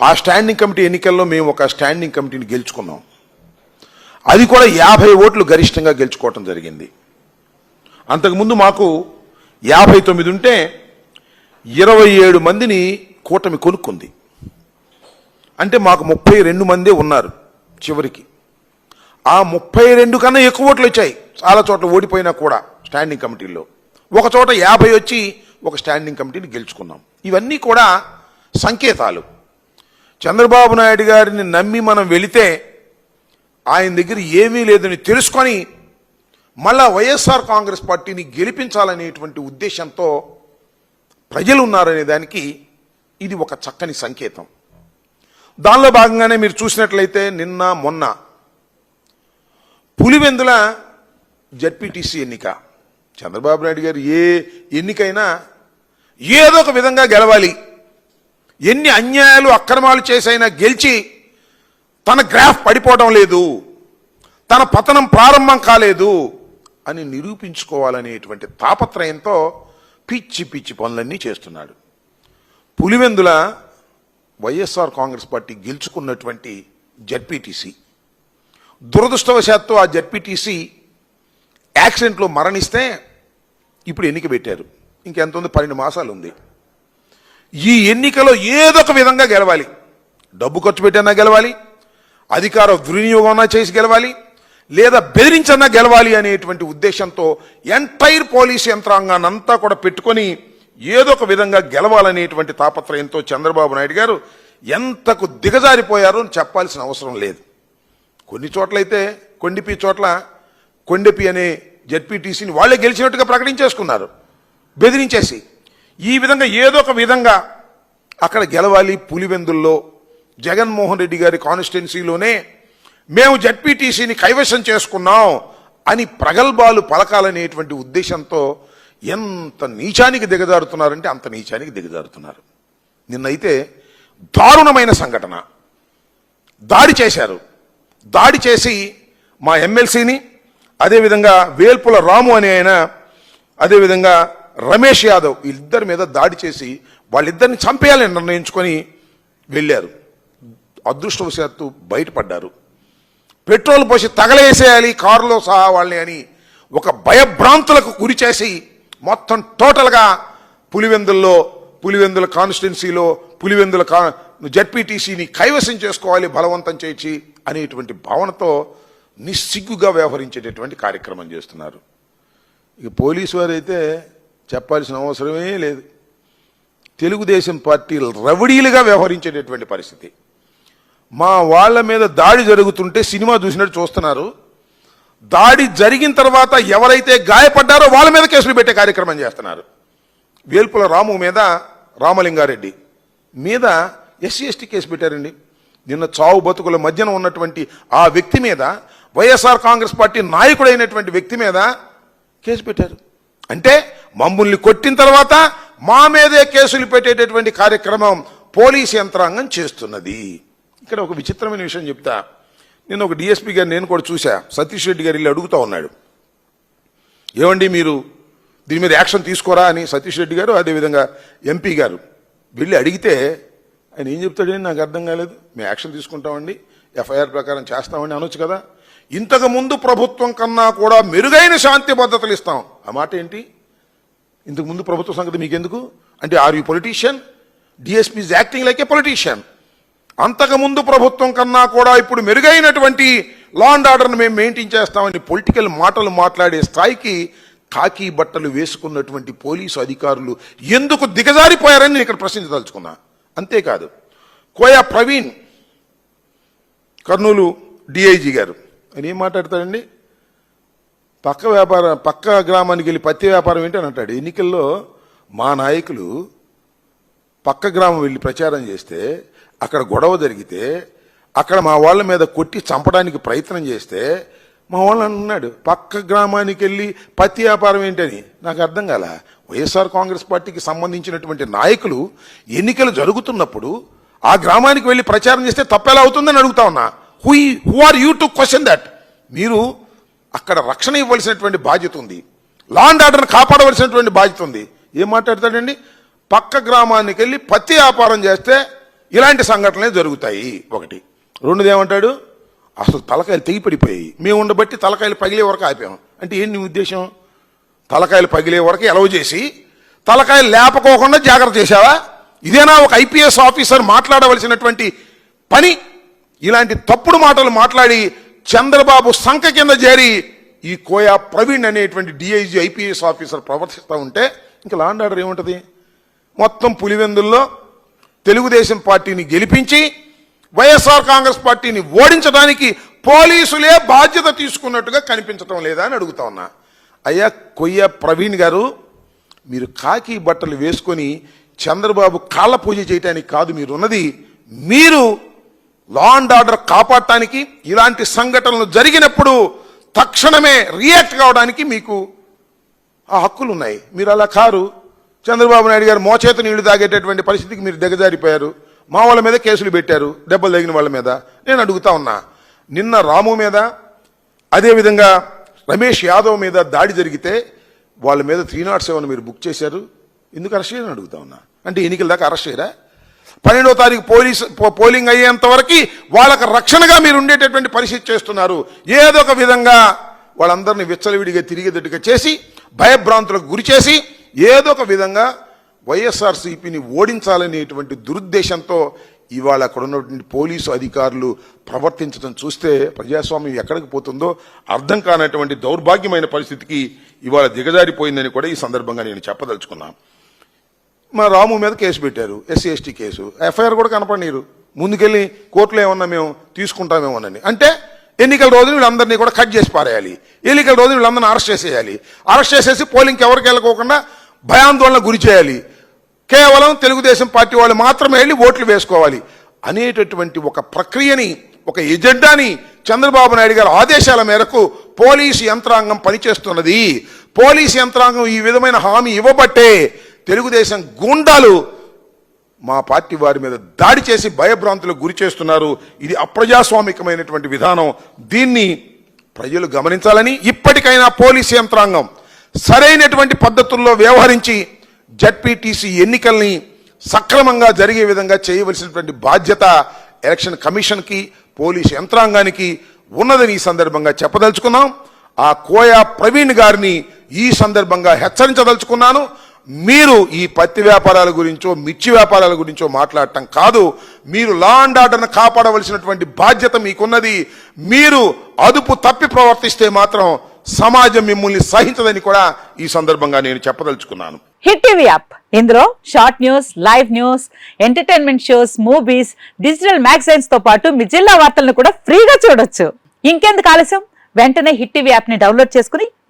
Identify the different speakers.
Speaker 1: ఆ standing committee ఎన్నికల్లో మేము ఒక స్టాండింగ్ కమిటీని గెలుచుకున్నాం. అది కూడా యాభై ఓట్లు గరిష్టంగా గెలుచుకోవటం జరిగింది. అంతకుముందు మాకు యాభై తొమ్మిది ఉంటే ఇరవై ఏడు మందిని కూటమి కొనుక్కుంది. అంటే మాకు ముప్పై రెండు మందే ఉన్నారు చివరికి. ఆ ముప్పై రెండు కన్నా ఎక్కువ ఓట్లు వచ్చాయి. చాలా చోట్ల ఓడిపోయినా కూడా స్టాండింగ్ కమిటీల్లో ఒక చోట యాభై వచ్చి ఒక స్టాండింగ్ కమిటీని గెలుచుకున్నాం. ఇవన్నీ కూడా సంకేతాలు. చంద్రబాబు నాయుడు గారిని నమ్మి మనం వెళితే ఆయన దగ్గర ఏమీ లేదని తెలుసుకొని మళ్ళా వైఎస్ఆర్ కాంగ్రెస్ పార్టీని గెలిపించాలనేటువంటి ఉద్దేశంతో ప్రజలు ఉన్నారనే దానికి ఇది ఒక చక్కని సంకేతం. దానిలో భాగంగానే మీరు చూసినట్లయితే నిన్న మొన్న పులివెందుల జడ్పీటీసీ ఎన్నిక. చంద్రబాబు నాయుడు గారు ఏ ఎన్నికైనా ఏదో ఒక విధంగా గెలవాలి. ఎన్ని అన్యాయాలు అక్రమాలు చేసైనా గెలిచి తన గ్రాఫ్ పడిపోవడం లేదు తన పతనం ప్రారంభం కాలేదు అని నిరూపించుకోవాలనేటువంటి తాపత్రయంతో పిచ్చి పిచ్చి పనులన్నీ చేస్తున్నాడు. పులివెందుల వైఎస్ఆర్ కాంగ్రెస్ పార్టీ గెలుచుకున్నటువంటి జడ్పీటీసీ. దురదృష్టవశాత్తు ఆ జడ్పీటీసీ యాక్సిడెంట్లో మరణిస్తే ఇప్పుడు ఎన్నిక పెట్టారు. ఇంకెంత ఉంది? పన్నెండు మాసాలు ఉంది ఈ ఎన్నికలో ఏదో ఒక విధంగా గెలవాలి? డబ్బు ఖర్చు పెట్టన్నా గెలవాలి? అధికార దుర్వినియోగం చేసి గెలవాలి? లేదా బెదిరించన్నా గెలవాలి అనేటువంటి ఉద్దేశంతో ఎంటైర్ పోలీస్ యంత్రాంగాన్ని అంతా కూడా పెట్టుకొని ఏదో ఒక విధంగా గెలవాలనేటువంటి తాపత్రయంతో చంద్రబాబు నాయుడు గారు ఎంతకు దిగజారిపోయారో అని చెప్పాల్సిన అవసరం లేదు. కొన్ని చోట్లయితే కొండిపి చోట్ల కొండిపి అనే జడ్పీటీసీని వాళ్ళే గెలిచినట్టుగా ప్రకటించేసుకున్నారు. బెదిరించేసి. ఈ విధంగా ఏదో ఒక విధంగా అక్కడ గెలవాలి పులివెందుల్లో జగన్మోహన్ రెడ్డి గారి కాన్స్టిట్యున్సీలోనే మేము జడ్పీటీసీని కైవశం చేసుకున్నాం అని ప్రగల్భాలు పలకాలనేటువంటి ఉద్దేశంతో ఎంత నీచానికి దిగజారుతున్నారంటే అంత నీచానికి దిగజారుతున్నారు. నిన్నైతే దారుణమైన సంఘటన. దాడి చేశారు. దాడి చేసి మా ఎమ్మెల్సీని అదేవిధంగా వేల్పుల రాము అనే ఆయన అదేవిధంగా రమేష్ యాదవ్ వీళ్ళిద్దరి మీద దాడి చేసి వాళ్ళిద్దరిని చంపేయాలని నిర్ణయించుకొని వెళ్ళారు. అదృష్టవశాత్తు బయటపడ్డారు. పెట్రోల్ పోసి తగలేసేయాలి కారులో సహా వాళ్ళని అని ఒక భయభ్రాంతులకు గురి చేసి మొత్తం టోటల్గా పులివెందుల్లో పులివెందుల కాన్స్టిట్యున్సీలో పులివెందుల కా జడ్పీటీసీని కైవసం చేసుకోవాలి బలవంతం చేసి అనేటువంటి భావనతో నిస్సిగ్గుగా వ్యవహరించేటటువంటి కార్యక్రమం చేస్తున్నారు. ఇక పోలీసు వారైతే చెప్పాల్సిన అవసరమే లేదు. తెలుగుదేశం పార్టీ రవడీలుగా వ్యవహరించేటటువంటి పరిస్థితి. మా వాళ్ళ మీద దాడి జరుగుతుంటే సినిమా చూసినట్టు చూస్తున్నారు. దాడి జరిగిన తర్వాత ఎవరైతే గాయపడ్డారో వాళ్ళ మీద కేసులు పెట్టే కార్యక్రమం చేస్తున్నారు. వేల్పుల రాము మీద రామలింగారెడ్డి మీద ఎస్సీ ఎస్టీ కేసు పెట్టారండి. నిన్న చావు బతుకుల మధ్యన ఉన్నటువంటి ఆ వ్యక్తి మీద వైఎస్ఆర్ కాంగ్రెస్ పార్టీ నాయకుడైనటువంటి వ్యక్తి మీద కేసు పెట్టారు. అంటే మమ్మల్ని కొట్టిన తర్వాత మా మీదే కేసులు పెట్టేటటువంటి కార్యక్రమం పోలీస్ యంత్రాంగం చేస్తున్నది. ఇక్కడ ఒక విచిత్రమైన విషయం చెప్తా. నేను ఒక డిఎస్పీ గారు నేను కూడా చూశా. సతీష్ రెడ్డి గారు వెళ్ళి అడుగుతా ఉన్నాడు. ఏమండి మీరు దీని మీద యాక్షన్ తీసుకోరా అని సతీష్ రెడ్డి గారు అదేవిధంగా ఎంపీ గారు వెళ్ళి అడిగితే ఆయన ఏం చెప్తాడని నాకు అర్థం కాలేదు. మేము యాక్షన్ తీసుకుంటామండి. ఎఫ్ఐఆర్ ప్రకారం చేస్తామని అనొచ్చు కదా. ఇంతకు ముందు ప్రభుత్వం కన్నా కూడా మెరుగైన శాంతి భద్రతలు ఇస్తాం. ఆ మాట ఏంటి? ఇంతకు ముందు ప్రభుత్వ సంగతి మీకెందుకు? అంటే are you politician? DSP is acting like a politician. అంతకుముందు ప్రభుత్వం కన్నా కూడా ఇప్పుడు మెరుగైనటువంటి లా అండ్ ఆర్డర్ను మేము మెయింటైన్ చేస్తామని పొలిటికల్ మాటలు మాట్లాడే స్థాయికి కాకి బట్టలు వేసుకున్నటువంటి పోలీసు అధికారులు ఎందుకు దిగజారిపోయారని నేను ఇక్కడ ప్రశ్నించదలుచుకున్నా. అంతేకాదు కోయా ప్రవీణ్ కర్నూలు డిఐజీ గారు ఆయన ఏం మాట్లాడతాడండి? పక్క వ్యాపారం పక్క గ్రామానికి వెళ్ళి పత్తి వ్యాపారం ఏంటి అని అంటాడు. ఎన్నికల్లో మా నాయకులు పక్క గ్రామం వెళ్ళి ప్రచారం చేస్తే అక్కడ గొడవ జరిగితే అక్కడ మా వాళ్ళ మీద కొట్టి చంపడానికి ప్రయత్నం చేస్తే మా వాళ్ళు అన్నాడు పక్క గ్రామానికి వెళ్ళి పత్తి వ్యాపారం ఏంటని? నాకు అర్థం కాల. వైఎస్ఆర్ కాంగ్రెస్ పార్టీకి సంబంధించినటువంటి నాయకులు ఎన్నికలు జరుగుతున్నప్పుడు ఆ గ్రామానికి వెళ్ళి ప్రచారం చేస్తే తప్పెలా అవుతుందని అడుగుతా ఉన్నా. Who who are you to question that మీరు అక్కడ రక్షణ ఇవ్వాల్సినటువంటి బాధ్యత ఉంది. లా అండ్ ఆర్డర్ని కాపాడవలసినటువంటి బాధ్యత ఉంది. ఏం మాట్లాడతాడండి? పక్క గ్రామానికి వెళ్ళి పత్తి వ్యాపారం చేస్తే ఇలాంటి సంఘటనలే జరుగుతాయి. ఒకటి. రెండుది ఏమంటాడు? అసలు తలకాయలు తెగి పడిపోయాయి. మేము ఉండబట్టి తలకాయలు పగిలే వరకు ఆపాము అంటే ఏంటి నీ ఉద్దేశం? తలకాయలు పగిలే వరకు ఎలవ చేసి తలకాయలు లేపకోకుండా జాగ్రత్త చేశావా? ఇదేనా ఒక ఐపీఎస్ ఆఫీసర్ మాట్లాడవలసినటువంటి పని? ఇలాంటి తప్పుడు మాటలు మాట్లాడి చంద్రబాబు సంఖ కింద చేరి ఈ కోయా ప్రవీణ్ అనేటువంటి డిఐజీ ఐపీఎస్ ఆఫీసర్ ప్రవర్తిస్తూ ఉంటే ఇంకా లాండ్ ఆర్డర్ ఏముంటుంది? మొత్తం పులివెందుల్లో తెలుగుదేశం పార్టీని గెలిపించి వైఎస్ఆర్ కాంగ్రెస్ పార్టీని ఓడించడానికి పోలీసులే బాధ్యత తీసుకున్నట్టుగా కనిపించటం లేదా అని అడుగుతా ఉన్నా. అయ్యా కొయ్య ప్రవీణ్ గారు మీరు కాకి బట్టలు వేసుకొని చంద్రబాబు కాళ్ళ పూజ చేయటానికి కాదు మీరున్నది మీరు లా అండ్ ఆర్డర్ కాపాడటానికి ఇలాంటి సంఘటనలు జరిగినప్పుడు తక్షణమే రియాక్ట్ కావడానికి మీకు ఆ హక్కులు ఉన్నాయి. మీరు అలా కారు. చంద్రబాబు నాయుడు గారు మోచేత నీళ్ళు తాగేటటువంటి పరిస్థితికి మీరు దిగజారిపోయారు. మా వాళ్ళ మీద కేసులు పెట్టారు. దెబ్బలు తగిన వాళ్ళ మీద. నేను అడుగుతా ఉన్నా నిన్న రాము మీద అదేవిధంగా రమేష్ యాదవ్ మీద దాడి జరిగితే వాళ్ళ మీద త్రీ నాట్ సెవెన్ మీరు బుక్ చేశారు. ఎందుకు అరెస్ట్ చేయని అడుగుతా ఉన్నా. అంటే ఎన్నికల దాకా అరెస్ట్ చేయరా? పన్నెండో తారీఖు పోలీస్ పో- పోలింగ్ అయ్యేంత వరకు వాళ్ళకి రక్షణగా మీరు ఉండేటటువంటి పరిస్థితి చేస్తున్నారు. ఏదో ఒక విధంగా వాళ్ళందరినీ విచ్చలవిడిగా తిరిగేటట్టుగా చేసి భయభ్రాంతులకు గురి చేసి ఏదో ఒక విధంగా వైఎస్ఆర్సీపీని ఓడించాలనేటువంటి దురుద్దేశంతో ఇవాళ అక్కడ ఉన్నటువంటి పోలీసు అధికారులు ప్రవర్తించడం చూస్తే ప్రజాస్వామ్యం ఎక్కడికి పోతుందో అర్థం కానటువంటి దౌర్భాగ్యమైన పరిస్థితికి ఇవాళ దిగజారిపోయిందని కూడా ఈ సందర్భంగా నేను చెప్పదలుచుకున్నాను. మా రాము మీద కేసు పెట్టారు ఎస్సీ ఎస్టీ కేసు. ఎఫ్ఐఆర్ కూడా కనపడనీరు ముందుకెళ్ళి కోర్టులో ఏమన్నా మేము తీసుకుంటామేమోనని అంటే ఎన్నికల రోజు వీళ్ళందరినీ కూడా కట్ చేసి పారేయాలి. ఎన్నికల రోజు వీళ్ళందరినీ అరెస్ట్ చేసేయాలి. అరెస్ట్ చేసేసి పోలింగ్కి ఎవరికి వెళ్ళకోకుండా భయాందోళన గురి చేయాలి. కేవలం తెలుగుదేశం పార్టీ వాళ్ళు మాత్రమే వెళ్ళి ఓట్లు వేసుకోవాలి అనేటటువంటి ఒక ప్రక్రియని ఒక ఎజెండాని చంద్రబాబు నాయుడు గారి ఆదేశాల మేరకు పోలీసు యంత్రాంగం పనిచేస్తున్నది. పోలీసు యంత్రాంగం ఈ విధమైన హామీ ఇవ్వబట్టే తెలుగుదేశం గుండాలు మా పార్టీ వారి మీద దాడి చేసి భయభ్రాంతులకు గురి చేస్తున్నారు. ఇది అప్రజాస్వామికమైనటువంటి విధానం. దీన్ని ప్రజలు గమనించాలని ఇప్పటికైనా పోలీస్ యంత్రాంగం సరైనటువంటి పద్ధతుల్లో వ్యవహరించి జడ్పీటీసీ ఎన్నికల్ని సక్రమంగా జరిగే విధంగా చేయవలసినటువంటి బాధ్యత ఎలక్షన్ కమిషన్కి పోలీస్ యంత్రాంగానికి ఉన్నదని ఈ సందర్భంగా చెప్పదలుచుకున్నాం. ఆ కోయా ప్రవీణ్ గారిని ఈ సందర్భంగా హెచ్చరించదలుచుకున్నాను. మీరు ఈ పత్తి వ్యాపారాల గురించో మిర్చి వ్యాపారాల గురించో మాట్లాడటం కాదు. మీరు లా అండ్ ఆర్డర్ను కాపాడవలసినటువంటి బాధ్యత మీకున్నది. మీరు అదుపు తప్పి ప్రవర్తిస్తే మాత్రం సమాజం మిమ్మల్ని సహించదని కూడా ఈ సందర్భంగా నేను చెప్పదలుచుకున్నాను.
Speaker 2: Hit TV app. ఇందులో short news live news entertainment shows movies digital మ్యాగజైన్స్తో పాటు మీ జిల్లా వార్తలను కూడా ఫ్రీగా చూడొచ్చు. ఇంకెందుకు ఆలస్యం? వెంటనే హిట్ టీవీ యాప్ని డౌన్లోడ్ చేసుకుని